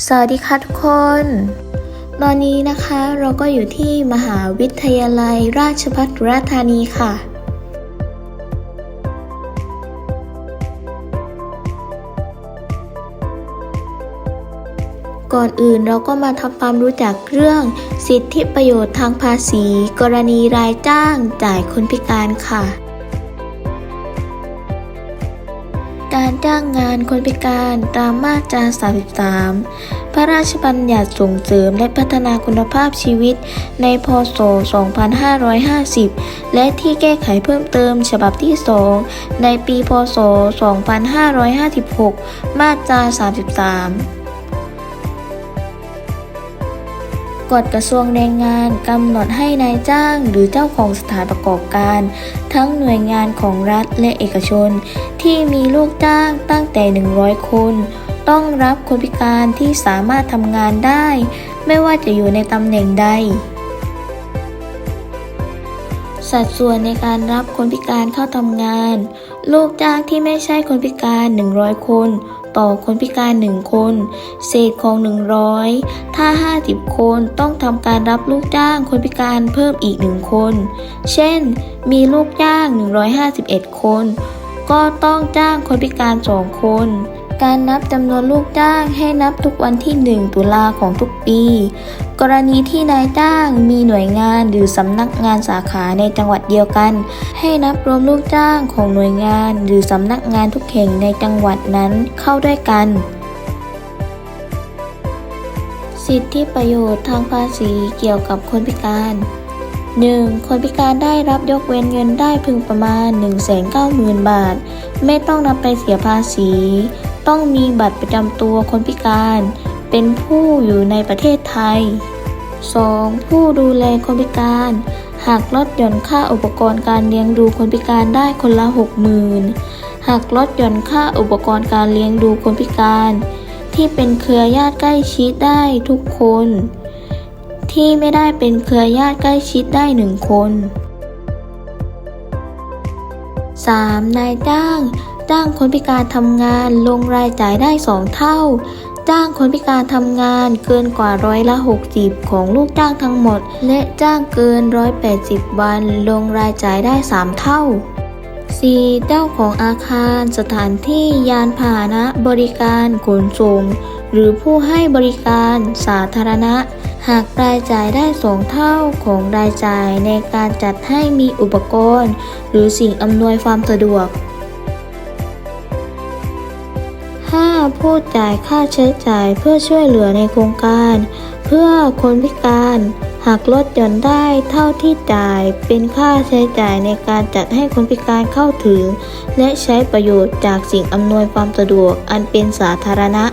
สวัสดีค่ะทุกคน ตอนนี้นะคะเราก็อยู่ที่มหาวิทยาลัยราชภัฏสุราษฎร์ธานีค่ะก่อนอื่นเราก็มาทำความรู้จักเรื่องสิทธิประโยชน์ทางภาษี กรณีรายจ้างจ่ายคนพิการค่ะ การจ้างงานคนพิการตามมาตรา 33 พระราชบัญญัติส่งเสริมและพัฒนาคุณภาพชีวิตในพศ 2550 และที่แก้ไขเพิ่มเติมฉบับที่ 2 ในปีพศ 2556 มาตรา 33 กฎกระทรวงแรงงานกำหนดให้นายจ้างหรือเจ้าของสถานประกอบการ ทั้งหน่วยงานของรัฐและเอกชน ที่มีลูกจ้างตั้งแต่ 100 คน ต้องรับคนพิการที่สามารถทำงานได้ ไม่ว่าจะอยู่ในตำแหน่งใด สัดส่วนในการรับคนพิการเข้าทำงาน ลูกจ้างที่ไม่ใช่คนพิการ 100 คน ต่อคนพิการ 1 คน เศษของ 100 ถ้า 50 คนต้องทำการรับลูกจ้างคนพิการเพิ่มอีก 1 คน เช่น มีลูกจ้าง 151 คน ก็ต้องจ้างคนพิการ 2 คน การนับจำนวนลูกจ้างให้นับทุกวันที่ 1 ตุลาของทุกปี กรณีที่นายจ้างมีหน่วยงานหรือสำนักงานสาขาในจังหวัดเดียวกัน ให้นับรวมลูกจ้างของหน่วยงาน หรือสำนักงานทุกแห่งในจังหวัดนั้นเข้าด้วยกัน สิทธิประโยชน์ทางภาษีเกี่ยวกับคนพิการ 1. คนพิการได้รับยกเว้นเงินได้พึงประมาณ 190,000 บาท ไม่ต้องนำไปเสียภาษี ต้องมีบัตรประจำตัวคนพิการ เป็นผู้อยู่ในประเทศไทย 2. ผู้ดูแลคนพิการ หากลดหย่อนค่าอุปกรณ์การเลี้ยงดูคนพิการได้คนละ 60,000 หากลดหย่อนค่าอุปกรณ์การเลี้ยงดูคนพิการ ที่เป็นเครือญาติใกล้ชิดได้ทุกคน ที่ไม่ได้เป็นเครือญาติใกล้ชิดได้หนึ่งคน 3. นายจ้าง จ้างคนพิการทำงานลงรายจ่ายได้2เท่า จ้างคนพิการทำงานเกินกว่าร้อยละ 60 ของลูกจ้างทั้งหมด และจ้างเกิน 180 วันลงรายจ่ายได้ 3 เท่า 4. เจ้าของอาคาร สถานที่ยานพาหนะบริการขนส่ง หรือผู้ให้บริการสาธารณะ หากรายจ่ายได้สองเท่าของรายจ่ายในการจัดให้มีอุปกรณ์ หรือสิ่งอำนวยความสะดวก ผู้จ่ายค่าใช้จ่ายเพื่อช่วยเหลือในโครงการ เพื่อคนพิการหากลดหย่อนได้เท่าที่จ่ายเป็นค่าใช้จ่ายในการจัดให้คนพิการเข้าถึง และใช้ประโยชน์จากสิ่งอำนวยความสะดวกอันเป็นสาธารณะ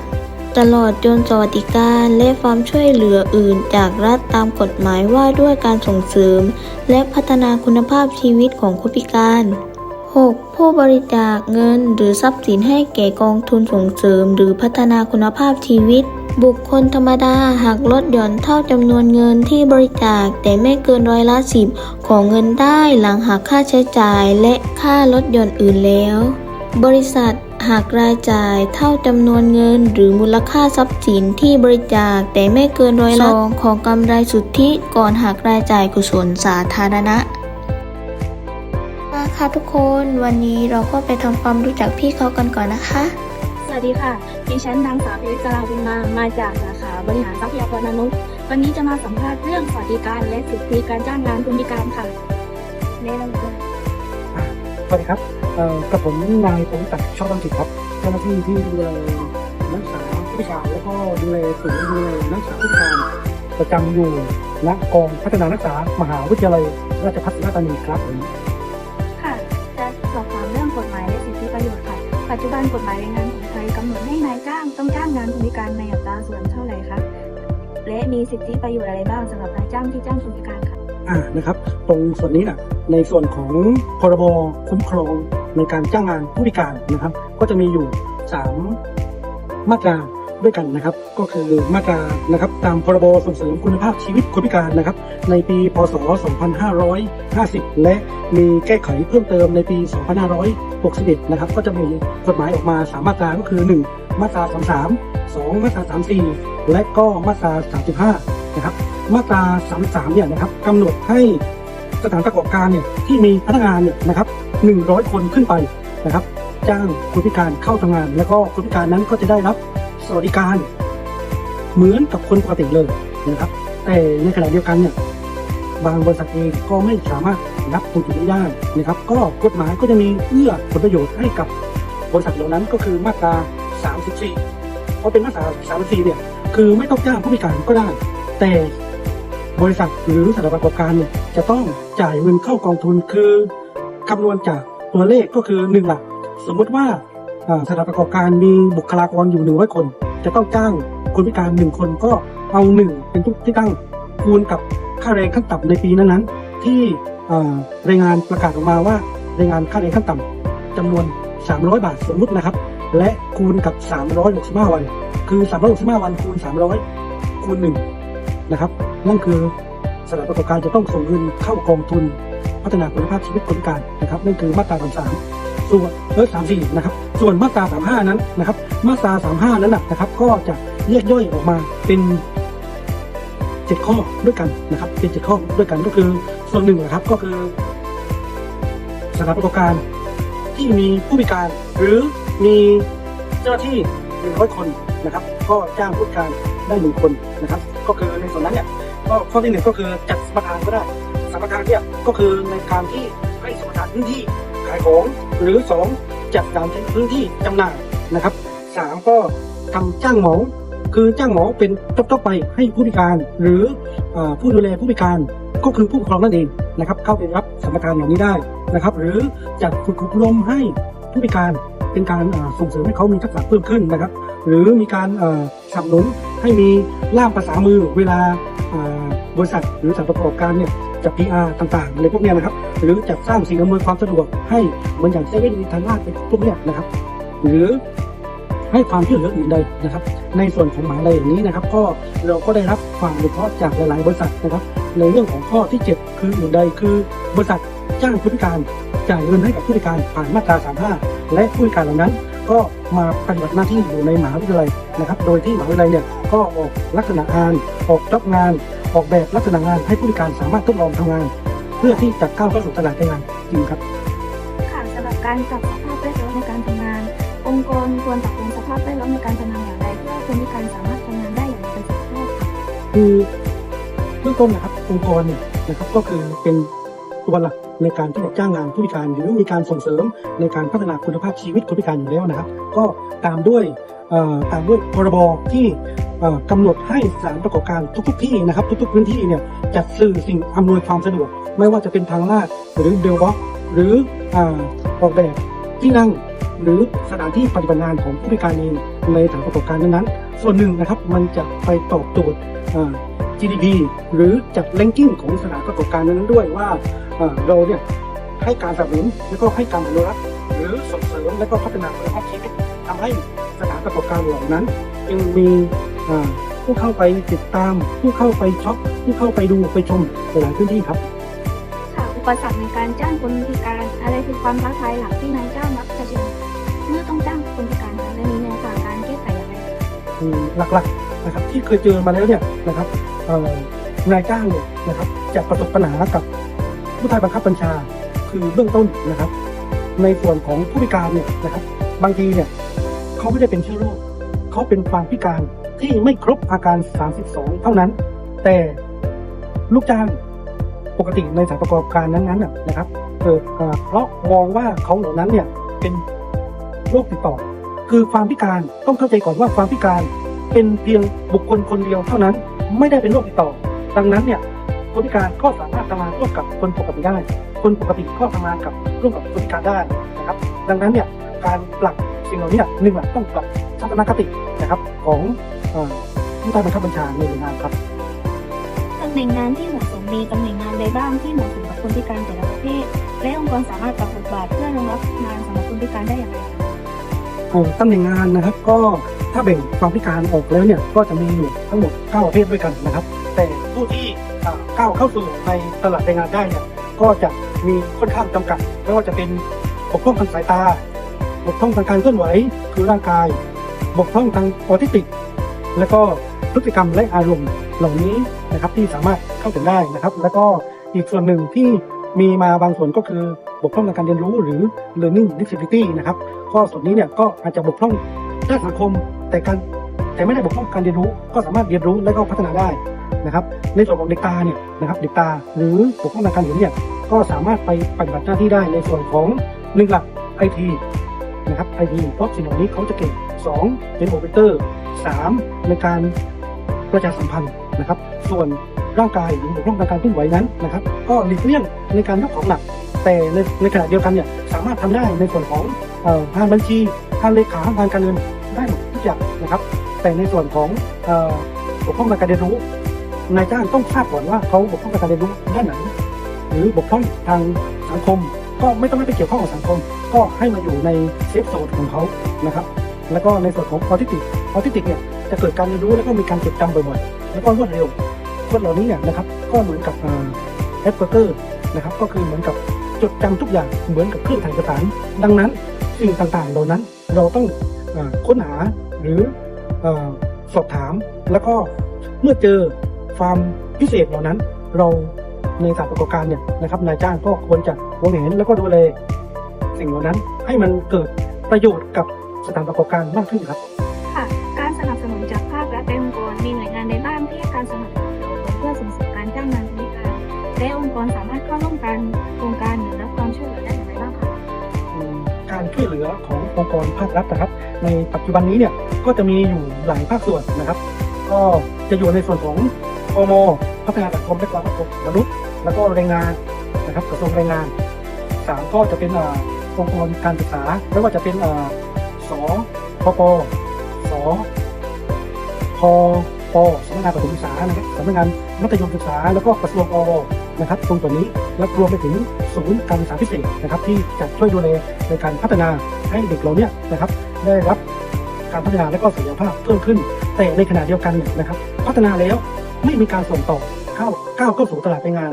ตลอดจนสวัสดิการและความช่วยเหลืออื่นจากรัฐตามกฎหมายว่าด้วยการส่งเสริม และพัฒนาคุณภาพชีวิตของคนพิการ 6. ผู้บริจาคเงินหรือทรัพย์สินให้แก่กองทุนส่งเสริม หรือพัฒนาคุณภาพชีวิต บุคคลธรรมดาหากลดหย่อนเท่าจำนวนเงินที่บริจาคแต่ไม่เกินร้อยละสิบของเงินได้หลังหักค่าใช้จ่ายและค่าลดหย่อนอื่นแล้ว บริษัทหากรายจ่ายเท่าจำนวนเงิน หรือมูลค่าทรัพย์สินที่บริจาคแต่ไม่เกินร้อยละสองของกำไรสุทธิก่อนหักรายจ่ายกุศลสาธารณะ มาค่ะทุกคนวันนี้เราก็ไปทำความรู้จักพี่เขากันก่อนนะคะ สวัสดีค่ะ ดิฉันนางสาวเพชรกลาบุญมามาจากสาขาบริหารทรัพยากรมนุษย์ วันนี้จะมาสัมภาษณ์เรื่องสวัสดิการและสิทธิการจ้างงานคนพิการค่ะแนะนำตัวสวัสดีครับเอ่อกับผมนายพงศักดิ์ชอบตั้งจิตครับเจ้าหน้าที่ที่ดูแลนักศึกษาผู้พิการแล้วก็ดูแลศูนย์ดูแลนักศึกษาผู้พิการประจำอยู่ณกองพัฒนานักศึกษามหาวิทยาลัยราชภัฏสุราษฎร์ธานีครับผม จจุบันกฎหมายแรงงานของไทยกำหนดให้นายจ้างต้องจ้างงานคนพิการในอัตราส่วนเท่าไหร่คะ และมีสิทธิประโยชน์อะไรบ้างสำหรับนายจ้างที่จ้างคนพิการคะอ่านะครับ ตรงส่วนนี้นะในส่วนของพรบคุ้มครองในการจ้างงานผู้พิการนะครับ ก็จะมีอยู่สามมาตราด้วยกันนะครับ ก็คือมาตรานะครับตามพรบส่งเสริมคุณภาพชีวิตคนพิการนะครับ ในปี พศ 2550 และมีแก้ไขเพิ่มเติมในปี 61 นะครับ ก็จะมีกฎหมายออกมา 3 มาตราก็คือ 1 มาตรา 33 2 มาตรา 34 และก็มาตรา 35 นะครับ มาตรา 33 เนี่ยนะครับกำหนดให้สถานประกอบการเนี่ยที่มีพนักงานเนี่ยนะครับ 100 คนขึ้นไปนะครับ จ้างคนพิการเข้าทำงาน แล้วก็คนพิการนั้นก็จะได้รับสวัสดิการ เหมือนกับคนปกติเลยนะครับ แต่ในขณะเดียวกันเนี่ย บางบริษัทเองก็ไม่สามารถรับตรงจุดนี้ได้นะครับ ก็กฎหมายก็จะมีเอื้อผลประโยชน์ให้กับบริษัทเหล่านั้นก็คือมาตรา 34 เพราะเป็นมาตรา 34 เนี่ยคือไม่ต้องจ้างผู้พิการก็ได้ แต่บริษัทหรือสถานประกอบการเนี่ยจะต้องจ่ายเงินเข้ากองทุนคือคำนวณจากตัวเลขก็คือหนึ่งหลักสมมติว่าอ่าสถานประกอบการมีบุคลากรอยู่หนึ่งร้อยคน จะต้องจ้างคนพิการหนึ่งคนก็เอาหนึ่งเป็นทุกที่ตั้งคูณกับ ค่าแรงขั้นต่ำในปีนั้นๆ ที่รายงานประกาศออกมาว่ารายงานค่าแรงขั้นต่ำจำนวน 300 บาทสมมุตินะครับ และคูณกับ 365 วัน คือ 365 วันคูณ 300 คูณ1นะครับนั่นคือสถานประกอบการจะต้องส่งเงินเข้ากองทุน พัฒนาคุณภาพชีวิตคนพิการนะครับนั่นคือมาตรา33ส่วนเออ34นะครับส่วนมาตรา35 นั้นนะครับมาตรา35 นั้นนะครับก็จะแยกย่อยออกมาเป็น เจ็ดข้อด้วยกันนะครับเป็นเจ็ดข้อด้วยกันก็คือส่วนหนึ่งนะครับก็คือสถานประกอบการที่มีผู้พิการหรือมีเจ้าที่หนึ่งร้อยคนนะครับ ก็จ้างผู้พิการได้หนึ่งคนนะครับ ก็คือในส่วนนั้นเนี่ยก็ข้อที่หนึ่งก็คือจัดสมรทานก็ได้สมรทานเนี่ยก็คือในการที่ให้สมรทานพื้นที่ขายของหรือสองจัดการพื้นที่จำหน่ายนะครับสามก็ทำจ้างเหมา คือจ้างหมอเป็นทบๆไปให้ผู้พิการหรืออผู้ดูแลผู้พิการก็คือผู้ปกครองนั่นเองนะครับ เข้าไปรับสมรทานเหล่านี้ได้นะครับ หรือจัดฝึกอบรมให้ผู้พิการเป็นการส่งเสริมให้เขามีทักษะเพิ่มขึ้นนะครับ หรือมีการสนับสนุนให้มีล่ามภาษามือเวลาบริษัทหรือสถานประกอบการเนี่ยจัด PR ต่างๆอะไรพวกเนี้ยนะครับ หรือจัดสร้างสิ่งอำนวยความสะดวกให้เหมือนอย่างเซเว่นมีทางลาดเป็นพวกเนี้ยนะครับ หรือ ให้ความช่วยเหลืออื่นใดนะครับ ในส่วนของหมหาลัยอย่างนี้นะครับ ก็เราก็ได้รับความอนุเคราะห์จากหลายๆ บริษัทนะครับ ในเรื่องของข้อที่ 7 คืออื่นใดคือบริษัทจ้างผู้พิการจ่ายเงินให้กับผู้พิการผ่านมาตรา 35 และผู้พิการเหล่านั้น ก็มาปฏิบัติหน้าที่อยู่ในมหาวิทยาลัยนะครับ โดยที่มหาวิทยาลัยเนี่ยก็ออกลักษณะงานออกรับงาน ออกแบบลักษณะงานให้ผู้พิการสามารถทดลองทำงาน เพื่อที่จะก้าวเข้าสู่ตลาดแรงงานจริงครับค่ะสำหรับการปรับสภาพแวดล้อมในการทำงาน องค์กรควรปรับปรุงสาพแวดล้อมในการทำงานอย่างไรเพื่อคนพิการสามารถทำงานได้อย่างมีประสิทธิภาพค่ะคือเบื้องต้นนะครับองค์กรเนี่ยนะครับก็คือเป็นตัวหลักในการที่จะจ้างงานผู้พิการ หรือมีการส่งเสริมในการพัฒนาคุณภาพชีวิตคนพิการอยู่แล้วนะครับ ก็ตามด้วยตามด้วยพรบที่เอ่อกำหนดให้สถานประกอบการทุกๆที่นะครับ ทุกๆพื้นที่เนี่ยจัดสื่อสิ่งอำนวยความสะดวก ไม่ว่าจะเป็นทางลาดหรือเบลวอกหรือออกแบบที่นั่ง หรือสถานที่ปฏิบัติงานของผู้พิการเองในสถานประกอบการนั้นๆ ส่วนหนึ่งนะครับมันจะไปตอบโจทย์ GDP หรือจัด ranking ของสถานประกอบการนั้นๆด้วยว่าเราเนี่ยให้การสนับสนุนแล้วก็ให้การอนุรักษ์หรือส่งเสริมและก็พัฒนาคุณภาพชีวิตทำให้สถานประกอบการเหล่านั้นยังมีผู้เข้าไปติดตาม ผู้เข้าไปช็อปผู้เข้าไปดูไปชมหลายพื้นที่ครับค่ะอุปสรรคในการจ้างคนพิการอะไรคือความท้าทายหลักที่นายจ้างมักเผชิญ หลักๆนะครับที่เคยเจอมาแล้วเนี่ยนะครับนายจ้างเนี่ยนะครับจะประสบปัญหากับผู้ใต้บังคับบัญชา คือเบื้องต้นนะครับ ในส่วนของผู้พิการเนี่ยนะครับ บางทีเนี่ยเขาไม่ได้เป็นเชื้อโรคเขาเป็นความพิการที่ไม่ครบอาการ 32 เท่านั้น แต่ลูกจ้างปกติในสถานประกอบการนั้นๆนะนะครับเกิดเอ่อเพราะมองว่าเขาเหล่านั้นเนี่ยเป็นโรคติดต่อ คือความพิการต้องเข้าใจก่อนว่าความพิการเป็นเพียงบุคคลคนเดียวเท่านั้น ไม่ได้เป็นโรคติดต่อ ดังนั้นเนี่ยคนพิการก็สามารถทำงานร่วมกับคนปกติได้ คนปกติก็ทำงานกับร่วมกับคนพิการได้นะครับ ดังนั้นเนี่ยการปรับสิ่งเหล่านี้หนึ่งหลักต้องปรับทัศนคตินะครับของผู้ใต้บังคับบัญชาในหน่วยงานครับตำแหน่งงานที่เหมาะสมมีตำแหน่งงานใดบ้างที่เหมาะสมกับคนพิการแต่ละประเภทและองค์กรสามารถปรับบทบาทเพื่อรองรับงานสำหรับคนพิการได้อย่างไร ตำแหน่งงานนะครับ ก็ถ้าแบ่งความพิการออกแล้วเนี่ยก็จะมีอยู่ทั้งหมด9ประเภทด้วยกันนะครับ แต่ผู้ที่ก้าวเข้าสู่ในตลาดแรงงานได้เนี่ยก็จะมีค่อนข้างจำกัดไม่ว่าจะเป็นบกพร่องทางสายตาบกพร่องทางการเคลื่อนไหวคือร่างกายบบกพร่องทางออทิสติก แล้วก็พฤติกรรมและอารมณ์เหล่านี้นะครับที่สามารถเข้าถึงได้นะครับ แล้วก็อีกส่วนหนึ่งที่มีมาบางส่วนก็คือ บกพร่องทางการเรียนรู้หรือ learning disability นะครับก็ส่วนนี้เนี่ยก็อาจจะบกพร่องด้านสังคม แต่การแต่ไม่ได้บกพร่องการเรียนรู้ก็สามารถเรียนรู้และก็พัฒนาได้นะครับ ในส่วนของเด็กตาเนี่ยนะครับเด็กตาหรือบกพร่องทางการเห็นเนี่ยก็สามารถไปปฏิบัติหน้าที่ได้ในส่วนของหนึ่งหลักไอทีนะครับไอทีเพราะสิ่งเหล่านี้เขาจะเก่งสองเป็นโอเปอเรเตอร์สามในการประชาสัมพันธ์นะครับ ส่วนร่างกายหรือบกพร่องทางการเคลื่อนไหวนั้นนะครับ ก็หลีกเลี่ยงในการยกของหนัก แต่ในในขณะเดียวกันเนี่ยสามารถทำได้ในส่วนของเอ่องานบัญชีงานเลขางานการเงินได้หมดทุกอย่างนะครับ แต่ในส่วนของบกพร่องทางการเรียนรู้นายจ้างต้องทราบก่อนว่าเขาบกพร่องทางการเรียนรู้ด้านไหนหรือบกพร่องทางสังคม ก็ไม่ต้องไปเกี่ยวข้องกับสังคม ก็ให้มาอยู่ในเซฟโซนของเขานะครับ แล้วก็ในส่วนของออทิสติกออทิสติกเนี่ยจะเกิดการเรียนรู้แล้วก็มีการจดจำบ่อยๆแล้วก็รวดเร็วคนเหล่านี้เนี่ยนะครับก็เหมือนกับแอปเปอร์เกอร์นะครับก็คือเหมือนกับ จดจำทุกอย่างเหมือนกับเครื่องถ่ายเอกสาร ดังนั้นสิ่งต่างๆ เหล่านั้นเราต้องอค้นหาหรืออสอบถาม แล้วก็เมื่อเจอความพิเศษเหล่านั้น เราในสานประกอบการเนี่ยนะครับนายจ้างก็ควรจะมองเห็นแล้วก็ดูแลสิ่งเหล่านั้นให้มันเกิดประโยชน์กับสถานประกอบการมากขึ้นครับค่ะ การสนับสนุนจากภาครัฐและองค์กรมีหน่วยงานใดบ้างที่การสนับสนุนเพื่อส่งเสริมการจ้างงานคนพิการและองค์กรสามารถเข้าร่วมกันโครงการ ช่วยเหลือขององค์กรภาครัฐนะครับ ในปัจจุบันนี้เนี่ยก็จะมีอยู่หลายภาคส่วนนะครับ ก็จะอยู่ในส่วนของกมพัฒนาสังคมและความมั่นคงมนุษย์แล้วก็แรงงานนะครับกระทรวงแรงงานสามก็จะเป็นอองค์กรการศึกษาไม่ว่าจะเป็นอ่าสพปสพปสำนักงานประถมศึกษานะครับสำนักงานมัธยมศึกษา แล้วก็กระทรวงอ นะครับตรงตัวนี้และรวมไปถึงศูนย์การศึกษาพิเศษนะครับที่จะช่วยดูแลในการพัฒนาให้เด็กเราเนี่ยนะครับได้รับการพัฒนาและก็ศักยภาพเพิ่มขึ้น แต่ในขณะเดียวกันเนี่ยนะครับ พัฒนาแล้วไม่มีการส่งต่อเข้าก้าวเข้าสู่ตลาดแรงงาน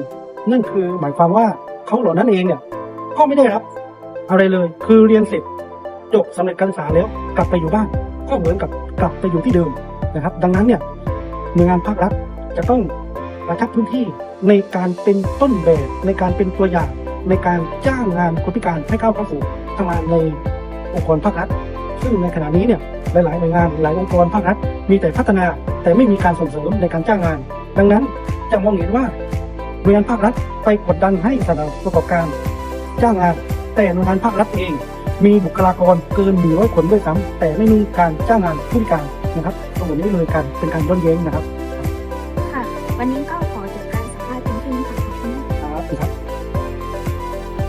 นั่นคือหมายความว่าเขาเหล่านั้นเองเนี่ยก็ไม่ได้รับอะไรเลยคือเรียนเสร็จจบสำเร็จการศึกษาแล้วกลับไปอยู่บ้านก็เหมือนกับกลับไปอยู่ที่เดิมนะครับ ดังนั้นเนี่ยหน่วยงานภาครัฐจะต้องกระชับพื้นที่ ในการเป็นต้นแบบในการเป็นตัวอย่าง ในการจ้างงานคนพิการให้เข้าเข้าสู่ทำงานในองค์กรภาครัฐ ซึ่งในขณะนี้เนี่ยหลายๆหน่วยงานหลายองค์กรภาครัฐ มีแต่พัฒนาแต่ไม่มีการส่งเสริมในการจ้างงาน ดังนั้นจะมองเห็นว่าหน่วยงานภาครัฐไปกดดันให้สถานประกอบการจ้างงาน แต่หน่วยงานภาครัฐเองมีบุคลากรเกินหนึ่งร้อยคนด้วยซ้ำแต่ไม่มีการจ้างงานผู้พิการนะครับตรงนี้เลยกันเป็นการย้อนแย้งนะครับ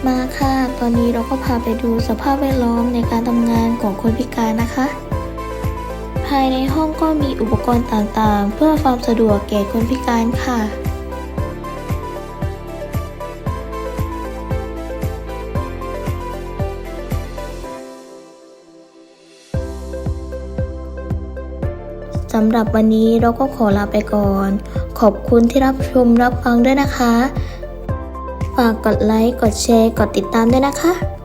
มาค่ะ ตอนนี้เราก็พาไปดูสภาพแวดล้อมในการทำงานของคนพิการนะคะ ภายในห้องก็มีอุปกรณ์ต่างๆ เพื่อความสะดวกแก่คนพิการค่ะสำหรับวันนี้เราก็ขอลาไปก่อน ขอบคุณที่รับชมรับฟังด้วยนะคะ ฝากกดไลค์ กดแชร์ กดติดตามด้วยนะคะ